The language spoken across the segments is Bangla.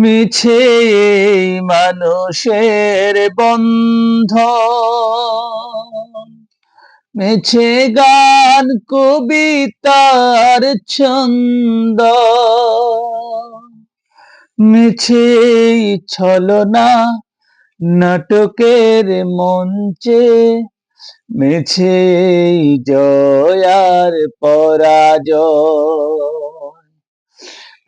মিছে মানুষের বন্ধ মেছে গান কবিতার ছন্দ। মিছে ছলনা নাটকের মঞ্চে। মেছে জয়ার পরাজয়।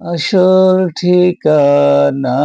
আসল ঠিকানা